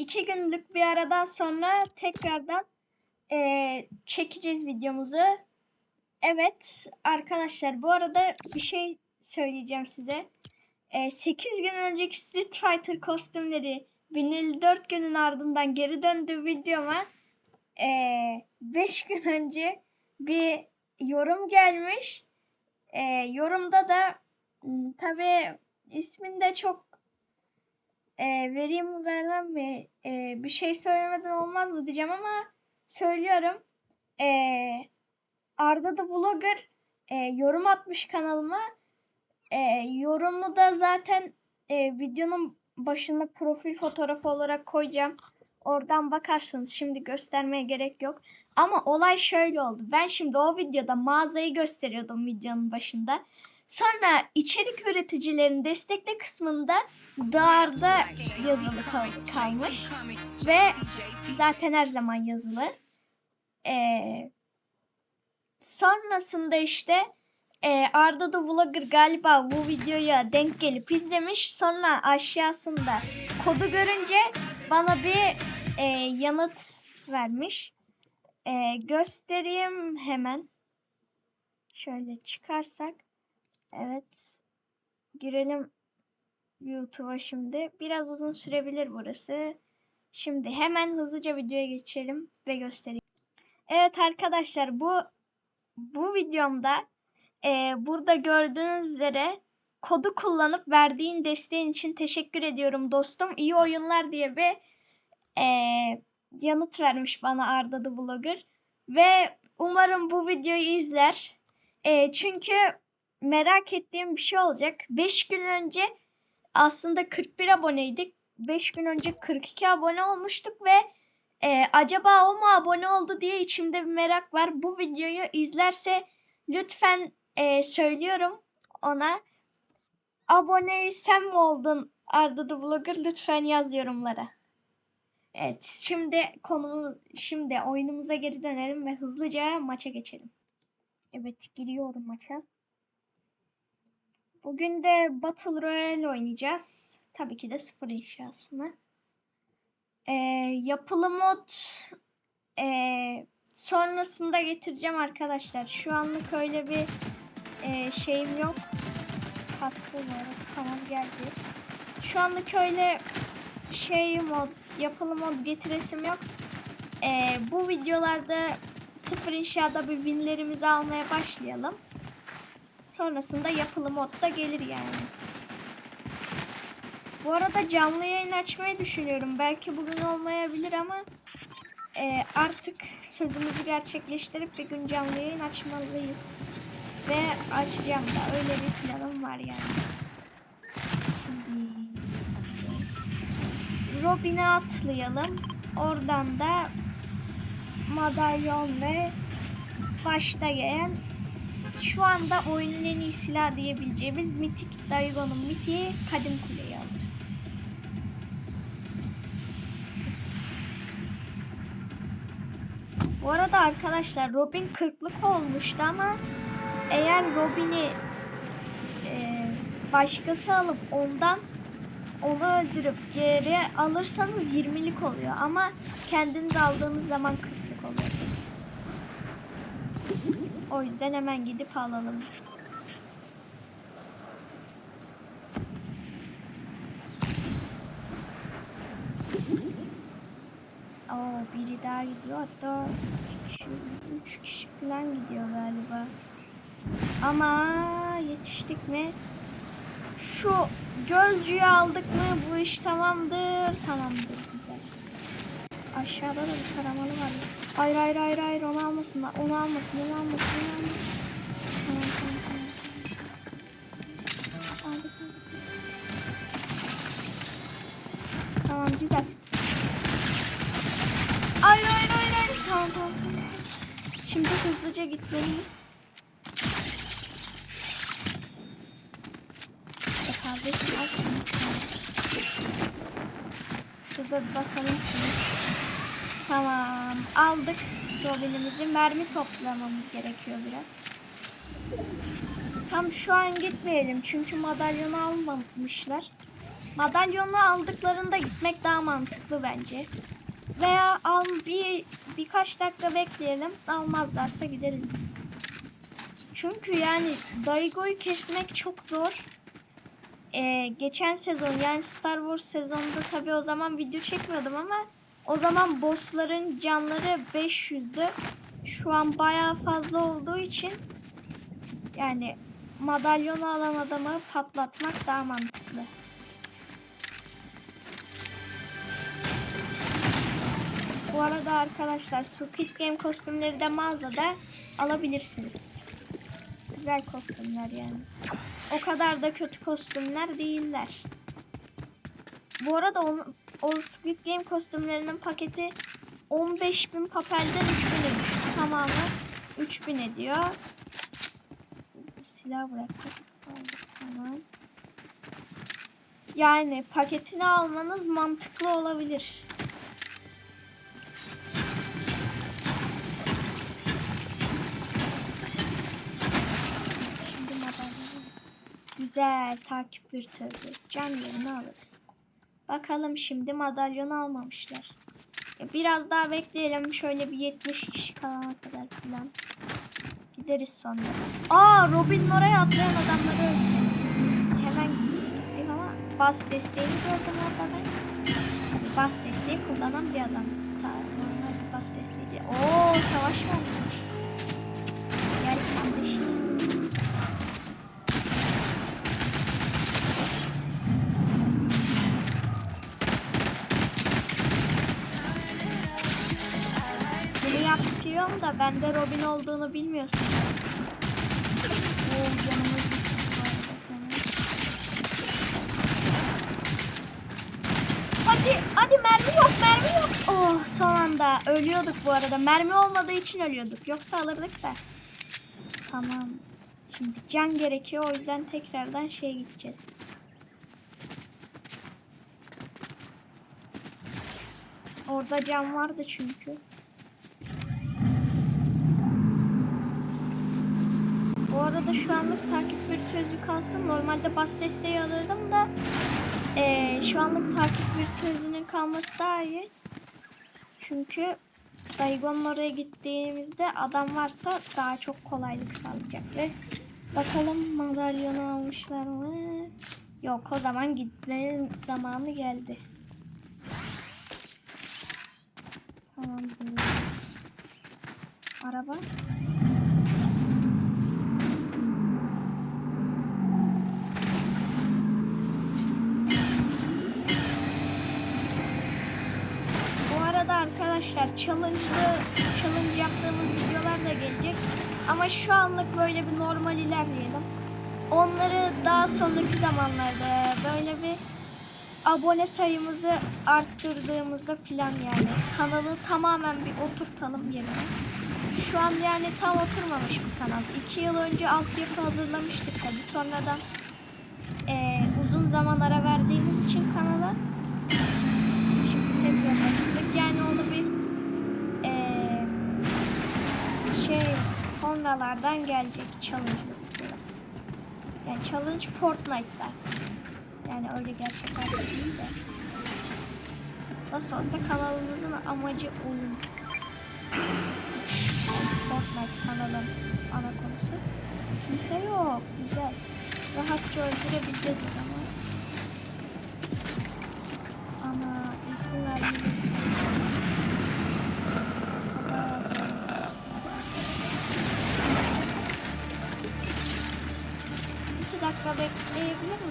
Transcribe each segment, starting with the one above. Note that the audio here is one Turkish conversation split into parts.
iki günlük bir aradan sonra tekrardan eee, çekeceğiz videomuzu. Evet arkadaşlar bu arada bir şey söyleyeceğim size. Eee 8 gün önceki Street Fighter kostümleri 1054 günün ardından geri döndüğü videoma eee 5 gün önce bir yorum gelmiş. Eee, yorumda da tabi ismini de çok eee, vereyim mi vermem mi eee, bir şey söylemeden olmaz mı diyeceğim ama söylüyorum. Eee Arda the Vlogger eee, yorum atmış kanalıma. Eee, yorumu da zaten eee, videonun başında profil fotoğrafı olarak koyacağım. Oradan bakarsınız. Şimdi göstermeye gerek yok. Ama olay şöyle oldu. Ben şimdi o videoda mağazayı gösteriyordum videonun başında. Sonra içerik üreticilerin destekle kısmında dağarda yazılı kal- kalmış. Ve zaten her zaman yazılı. Ee, sonrasında işte e, Arda da Vlogger galiba bu videoya denk gelip izlemiş. Sonra aşağısında kodu görünce bana bir e, yanıt vermiş. E, göstereyim hemen. Şöyle çıkarsak. Evet. Girelim YouTube'a şimdi. Biraz uzun sürebilir burası. Şimdi hemen hızlıca videoya geçelim ve göstereyim. Evet arkadaşlar bu bu videomda e, burada gördüğünüz üzere kodu kullanıp verdiğin desteğin için teşekkür ediyorum dostum. İyi oyunlar diye bir e, yanıt vermiş bana Arda the Vlogger. Ve umarım bu videoyu izler. E, çünkü merak ettiğim bir şey olacak. 5 gün önce aslında 41 aboneydik. 5 gün önce 42 abone olmuştuk ve e, acaba o mu abone oldu diye içimde bir merak var. Bu videoyu izlerse lütfen e, söylüyorum ona. Abone sen mi oldun Arda the Vlogger? Lütfen yaz yorumlara. Evet şimdi konumuz şimdi oyunumuza geri dönelim ve hızlıca maça geçelim. Evet giriyorum maça. Bugün de Battle Royale oynayacağız. Tabii ki de sıfır inşasını. Ee, yapılı mod ee, sonrasında getireceğim arkadaşlar. Şu anlık öyle bir ee, şeyim yok. Kastı olarak tamam geldi. Şu anlık öyle şey mod, yapılı mod getiresim yok. Ee, bu videolarda sıfır inşaada bir winlerimizi almaya başlayalım. Sonrasında yapılı mod da gelir yani. Bu arada canlı yayın açmayı düşünüyorum. Belki bugün olmayabilir ama e, artık sözümüzü gerçekleştirip bir gün canlı yayın açmalıyız. Ve açacağım da öyle bir planım var yani. Robin'e atlayalım. Oradan da madalyon ve başta gelen şu anda oyunun en iyi silah diyebileceğimiz mitik Daigo'nun mitiği Kadim Kule'yi alırız. Bu arada arkadaşlar Robin 40'lık olmuştu ama eğer Robin'i e, başkası alıp ondan onu öldürüp geri alırsanız 20'lik oluyor ama kendiniz aldığınız zaman 40'lık oluyor. O yüzden hemen gidip alalım. Oo biri daha gidiyor hatta iki kişi, üç kişi falan gidiyor galiba. Ama yetiştik mi? Şu gözcüyü aldık mı bu iş tamamdır. Tamamdır güzel. Aşağıda da bir taramalı var. Hayır hayır hayır hayır onu almasınlar. Onu almasın onu almasın onu almasın. Tamam tamam tamam. Güzel. Hayır hayır hayır tamam. Şimdi hızlıca gitmeliyiz. E kardeşim al şunu. Şurada bir basalım şunu. Tamam aldık Robin'imizi. Mermi toplamamız gerekiyor biraz. Tam şu an gitmeyelim çünkü madalyonu almamışlar. Madalyonu aldıklarında gitmek daha mantıklı bence. Veya al bir birkaç dakika bekleyelim. Almazlarsa gideriz biz. Çünkü yani Daigo'yu kesmek çok zor. Ee, geçen sezon yani Star Wars sezonunda tabii o zaman video çekmiyordum ama o zaman bossların canları 500'dü. Şu an bayağı fazla olduğu için yani madalyonu alan adamı patlatmak daha mantıklı. Bu arada arkadaşlar Squid Game kostümleri de mağazada alabilirsiniz. Güzel kostümler yani. O kadar da kötü kostümler değiller. Bu arada o, o Squid Game kostümlerinin paketi 15.000 papelden 3000'e düştü. Tamamı 3000 ediyor. Silah bıraktık. Tamam. Yani paketini almanız mantıklı olabilir. Güzel takip virtüözü. Can yerini alırız. Bakalım şimdi madalyonu almamışlar. Biraz daha bekleyelim. Şöyle bir 70 kişi kalana kadar falan. Gideriz sonra. Aa Robin oraya atlayan adamları öldürelim. Hemen gittik ama bas desteği gördüm orada ben. Tabii bas desteği kullanan bir adam. Normal bas desteği. Oo savaş varmış. Gel kardeşim. Da bende Robin olduğunu bilmiyorsun. Oo canımız bu arada. Hadi hadi mermi yok mermi yok. Oh son anda ölüyorduk bu arada. Mermi olmadığı için ölüyorduk. Yoksa alırdık da. Tamam. Şimdi can gerekiyor o yüzden tekrardan şeye gideceğiz. Orada can vardı çünkü. Bu arada şu anlık takip virtüözü kalsın. Normalde bas desteği alırdım da eee, şu anlık takip virtüözünün kalması daha iyi. Çünkü Daigon'un oraya gittiğimizde adam varsa daha çok kolaylık sağlayacak ve bakalım madalyonu almışlar mı? Yok o zaman gitmenin zamanı geldi. Tamam. Araba. Bu arada arkadaşlar challenge'lı challenge yaptığımız videolar da gelecek. Ama şu anlık böyle bir normal ilerleyelim. Onları daha sonraki zamanlarda böyle bir abone sayımızı arttırdığımızda filan yani kanalı tamamen bir oturtalım yerine. Şu an yani tam oturmamış bu kanal. İki yıl önce altyapı hazırlamıştık tabi. Sonradan eee, uzun zaman ara verdiğimiz için kanala Şimdi tekrar başladık. Yani onu bir sonralardan gelecek challenge. Yani challenge Fortnite'da. Yani öyle gerçekten değil de. Nasıl olsa kanalımızın amacı oyun. Fortnite kanalın ana konusu. Kimse yok. Güzel. Rahatça zaman. Ama izin vermeyi İki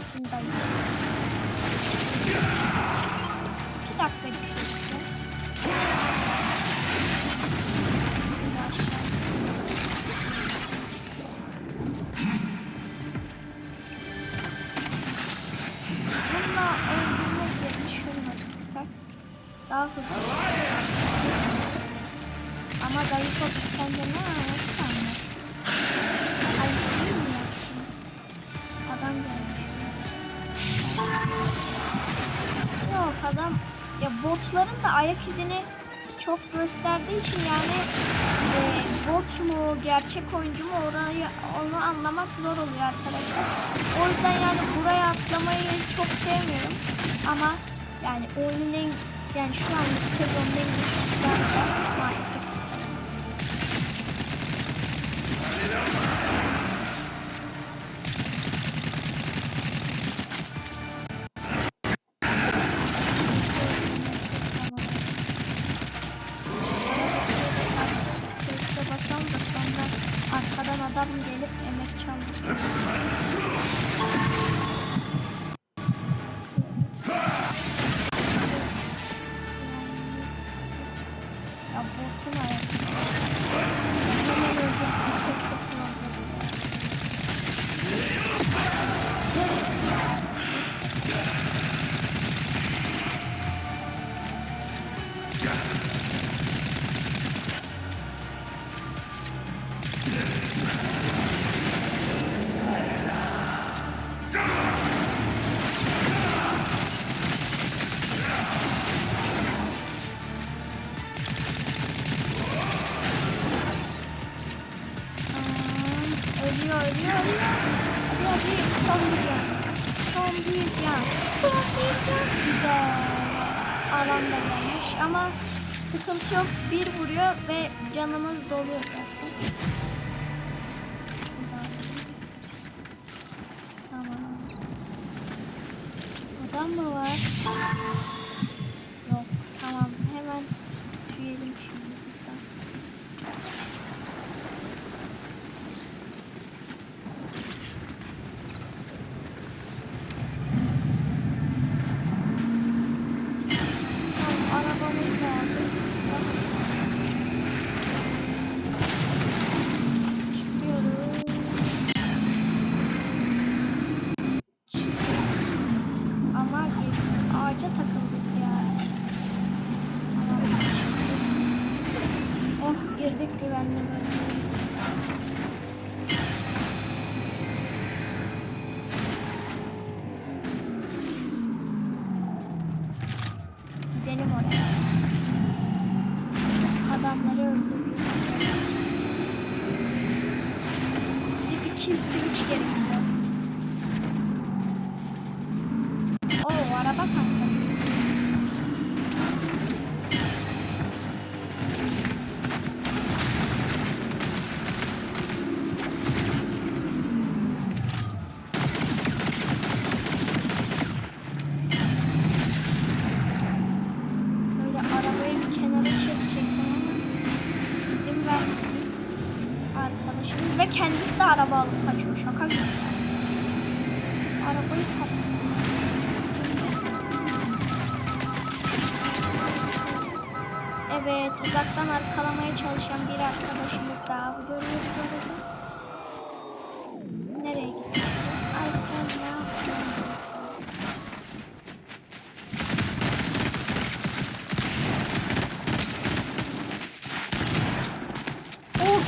하신다. Adam ya botların da ayak izini çok gösterdiği için yani e, bot mu, gerçek oyuncu mu orayı onu anlamak zor oluyor arkadaşlar. O yüzden yani buraya atlamayı çok sevmiyorum. Ama yani oyunun en yani şu an sezonun en güçlü maalesef. Ölüyor, ölüyor, ölüyor. Hadi hadi son bir can. Son bir can. Son bir can. Güzel. Alan da gelmiş ama sıkıntı yok. Bir vuruyor ve canımız doluyor. Tamam. Adam mı var?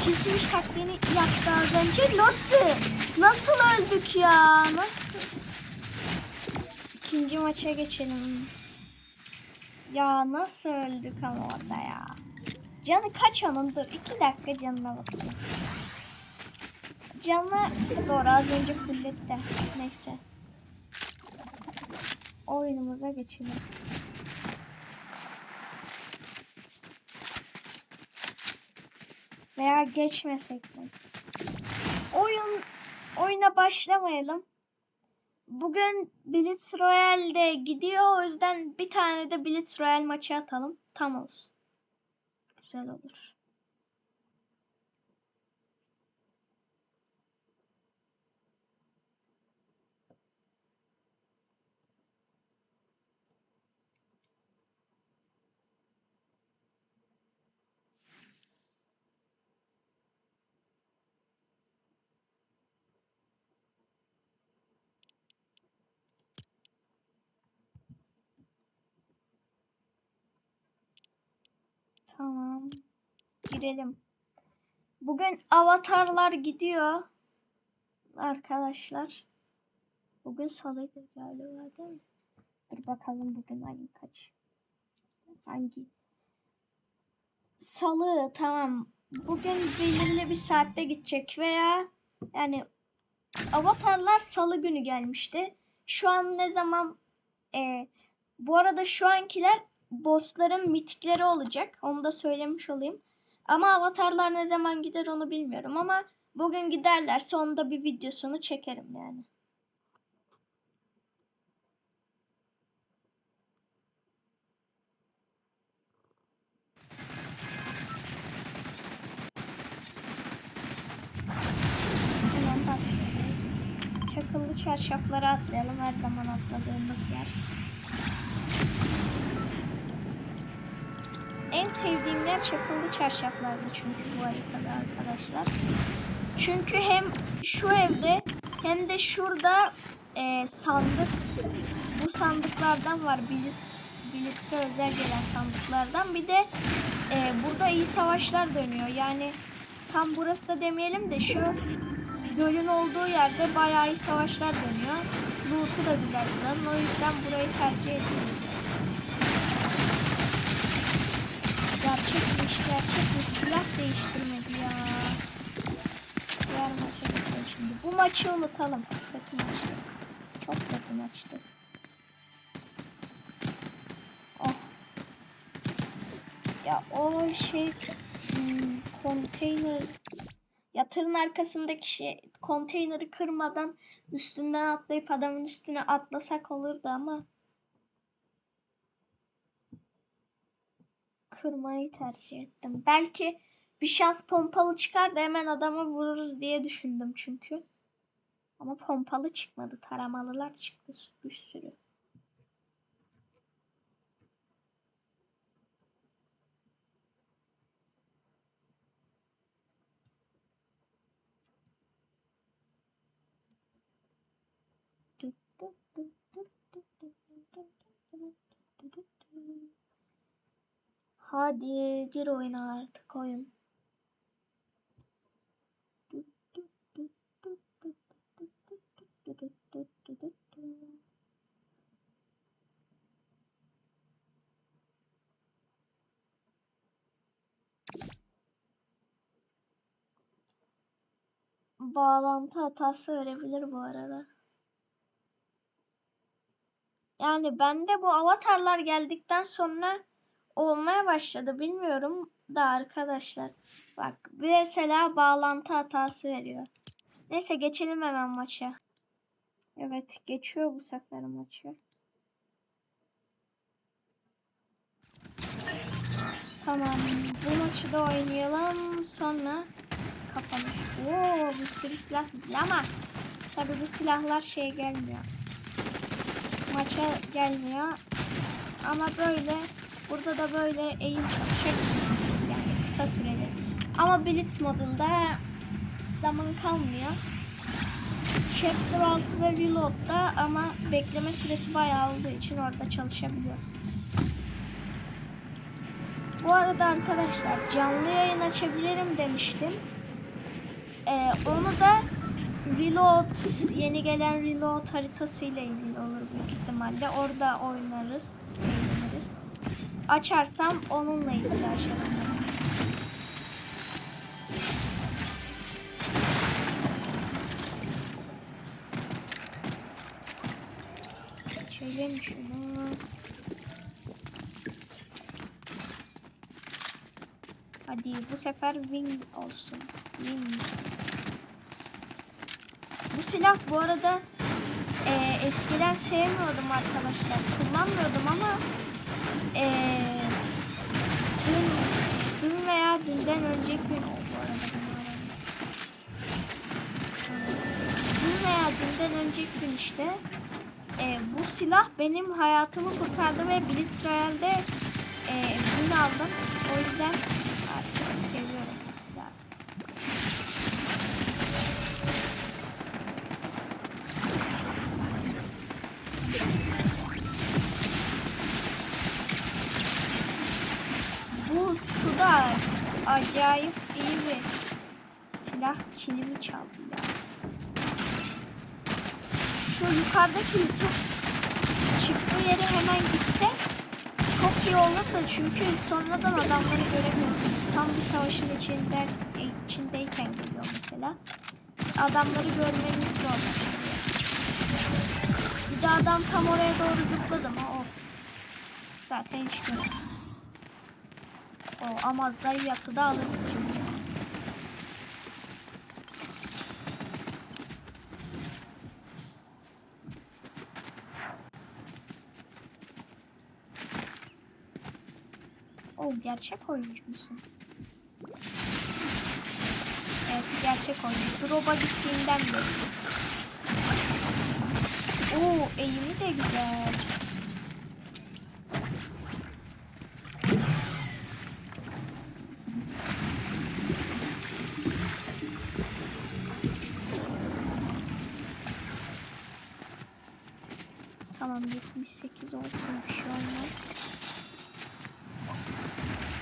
O kesilmiş taktiğini yaptı az önce. Nasıl? Nasıl öldük ya? Nasıl? İkinci maça geçelim. Ya nasıl öldük ama orada ya. Canı kaç onun? Dur iki dakika canına bakacağım. Canı doğru az önce fulletti. Neyse. Oyunumuza geçelim. Veya geçmesek mi? Oyun oyuna başlamayalım. Bugün Blitz Royale'de gidiyor. O yüzden bir tane de Blitz Royale maçı atalım. Tam olsun. Güzel olur. Tamam. Girelim. Bugün avatarlar gidiyor. Arkadaşlar. Bugün salıydı galiba değil mi? Dur bakalım bugün ayın kaç. Hangi? Salı tamam. bugün belirli bir saatte gidecek veya yani avatarlar salı günü gelmişti. Şu an ne zaman e, bu arada şu ankiler bossların mitikleri olacak. Onu da söylemiş olayım. Ama avatarlar ne zaman gider onu bilmiyorum ama bugün giderlerse onda bir videosunu çekerim yani. Hemen bak. Çakıllı çarşaflara atlayalım. Her zaman atladığımız yer. Sevdiğim yer çakıllı çarşaflardı çünkü bu haritada arkadaşlar. Çünkü hem şu evde hem de şurada e, sandık bu sandıklardan var. Blitz, Blitz'e özel gelen sandıklardan. Bir de e, burada iyi savaşlar dönüyor. Yani tam burası da demeyelim de şu gölün olduğu yerde bayağı iyi savaşlar dönüyor. Loot'u da güzel buranın. O yüzden burayı tercih ediyorum. Gerçekmiş gerçekmiş silah değiştirmedi ya. Diğer maça geçelim şimdi. Bu maçı unutalım. Kötü maçtı. Çok kötü maçtı. Oh. Ya o şey hmm, konteyner yatırın arkasındaki şey konteyneri kırmadan üstünden atlayıp adamın üstüne atlasak olurdu ama kırmayı tercih ettim. Belki bir şans pompalı çıkar da hemen adamı vururuz diye düşündüm çünkü. Ama pompalı çıkmadı. Taramalılar çıktı bir sürü. Hadi gir oyuna artık oyun. Bağlantı hatası verebilir bu arada. Yani bende bu avatarlar geldikten sonra olmaya başladı. Bilmiyorum da arkadaşlar. Bak mesela bağlantı hatası veriyor. Neyse geçelim hemen maça. Evet geçiyor bu sefer maçı. Tamam bu maçı da oynayalım. Sonra kapanış. Oo bu sürü silah güzel ama tabi bu silahlar şey gelmiyor. Maça gelmiyor. Ama böyle burada da böyle eğim çalışabilirsiniz yani kısa süreli. Ama Blitz modunda zaman kalmıyor. Chapter 6 ve Reload'da ama bekleme süresi bayağı olduğu için orada çalışabiliyorsunuz. Bu arada arkadaşlar canlı yayın açabilirim demiştim. Ee, onu da Reload, yeni gelen Reload haritasıyla ilgili olur büyük ihtimalle. Orada oynarız. Açarsam onunla ilgili açarım. Çekelim şunu. Hadi bu sefer win olsun. Win. Bu silah bu arada e, eskiden sevmiyordum arkadaşlar. Kullanmıyordum ama e, dün, dün veya dünden önceki gün. Dün veya dünden önceki gün işte e, bu silah benim hayatımı kurtardı ve Blitz Royale'de e, win aldım. O yüzden acayip iyi bir silah kilimi çaldı ya. Şu yukarıdaki YouTube çıktığı yere hemen gitsek çok iyi olursa çünkü sonradan adamları göremiyorsunuz. Tam bir savaşın içinde, içindeyken geliyor mesela. Adamları görmeniz zor. Bir de adam tam oraya doğru zıpladı mı? Of. Zaten hiç görmedim. O Amaz'da yatıda alırız şimdi. O gerçek oyuncu musun? Evet gerçek oyuncu. Drop'a gittiğinden beri. Oo eğimi de güzel.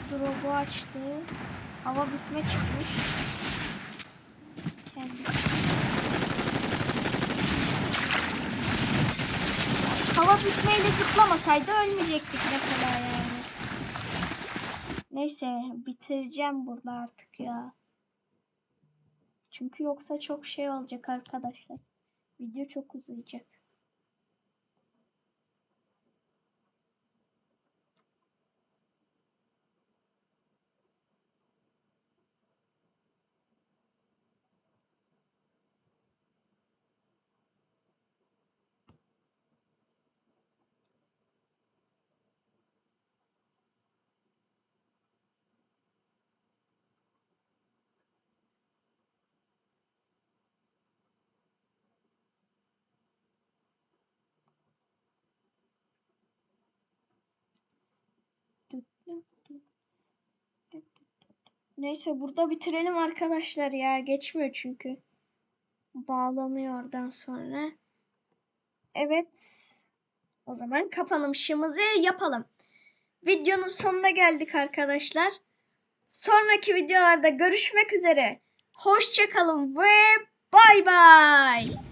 Drop'u açtı. Hava bitme çıkmış. Kendisi. Hava bitmeyle zıplamasaydı ölmeyecektik mesela yani. Neyse bitireceğim burada artık ya. Çünkü yoksa çok şey olacak arkadaşlar. Video çok uzayacak. Neyse burada bitirelim arkadaşlar ya. Geçmiyor çünkü. Bağlanıyor oradan sonra. Evet. O zaman kapanışımızı yapalım. Videonun sonuna geldik arkadaşlar. Sonraki videolarda görüşmek üzere. Hoşçakalın ve bay bay.